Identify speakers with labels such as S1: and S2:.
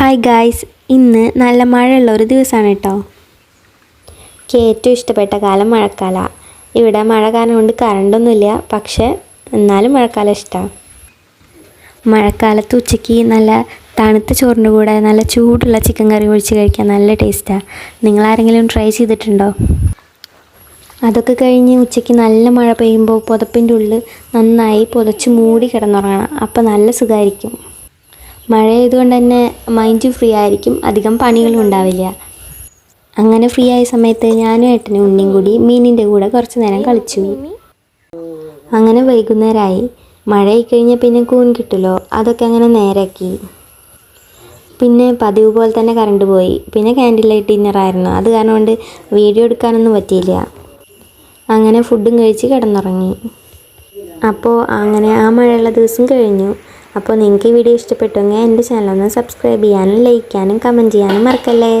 S1: Hi guys ഇന്ന് നല്ല മഴയുള്ള ഒരു ദിവസമാണ് കേട്ടോ എനിക്ക് ഏറ്റവും ഇഷ്ടപ്പെട്ട കാലം മഴക്കാല. ഇവിടെ മഴ കാരണം കൊണ്ട് കറണ്ടൊന്നുമില്ല പക്ഷെ എന്നാലും മഴക്കാലം ഇഷ്ടമാണ് മഴക്കാലത്ത് ഉച്ചയ്ക്ക് നല്ല തണുത്ത ചോറിന്റെ കൂടെ നല്ല ചൂടുള്ള ചിക്കൻ കറി ഒഴിച്ച് കഴിക്കാൻ നല്ല ടേസ്റ്റാണ് നിങ്ങളാരെങ്കിലും ട്രൈ ചെയ്തിട്ടുണ്ടോ? അതൊക്കെ കഴിഞ്ഞ് ഉച്ചയ്ക്ക് നല്ല മഴ പെയ്യുമ്പോൾ പുതപ്പിന്റെ ഉള്ളിൽ നന്നായി പുതച്ച് മൂടി കിടന്നുറങ്ങണം. അപ്പോൾ നല്ല സുഖമായിരിക്കും. മഴ ആയതുകൊണ്ട് തന്നെ മൈൻഡ് ഫ്രീ ആയിരിക്കും. അധികം പണികളും ഉണ്ടാവില്ല. അങ്ങനെ ഫ്രീ ആയ സമയത്ത് ഞാനും ഏട്ടനും ഉണ്ണിയും കൂടി മീനിന്റെ കൂടെ കുറച്ച് നേരം കളിച്ചു. അങ്ങനെ വൈകുന്നേരമായി. മഴയായി കഴിഞ്ഞാൽ പിന്നെ കൂൺ കിട്ടുമല്ലോ. അതൊക്കെ അങ്ങനെ നേരാക്കി പിന്നെ പതിവ് പോലെ തന്നെ കറണ്ട് പോയി. പിന്നെ ക്യാൻഡിൽ ലൈറ്റ് ഡിന്നറായിരുന്നു അത് കാരണം കൊണ്ട് വീഡിയോ എടുക്കാനൊന്നും പറ്റിയില്ല. അങ്ങനെ ഫുഡും കഴിച്ച് കിടന്നുറങ്ങി. അപ്പോൾ അങ്ങനെ ആ മഴയുള്ള ദിവസം കഴിഞ്ഞു. അപ്പോൾ നിങ്ങൾക്ക് ഈ വീഡിയോ ഇഷ്ടപ്പെട്ടുവെങ്കിൽ എന്റെ ചാനൽ ഒന്ന് സബ്സ്ക്രൈബ് ചെയ്യാനും ലൈക്ക് ചെയ്യാനും കമന്റ് ചെയ്യാനും മറക്കല്ലേ?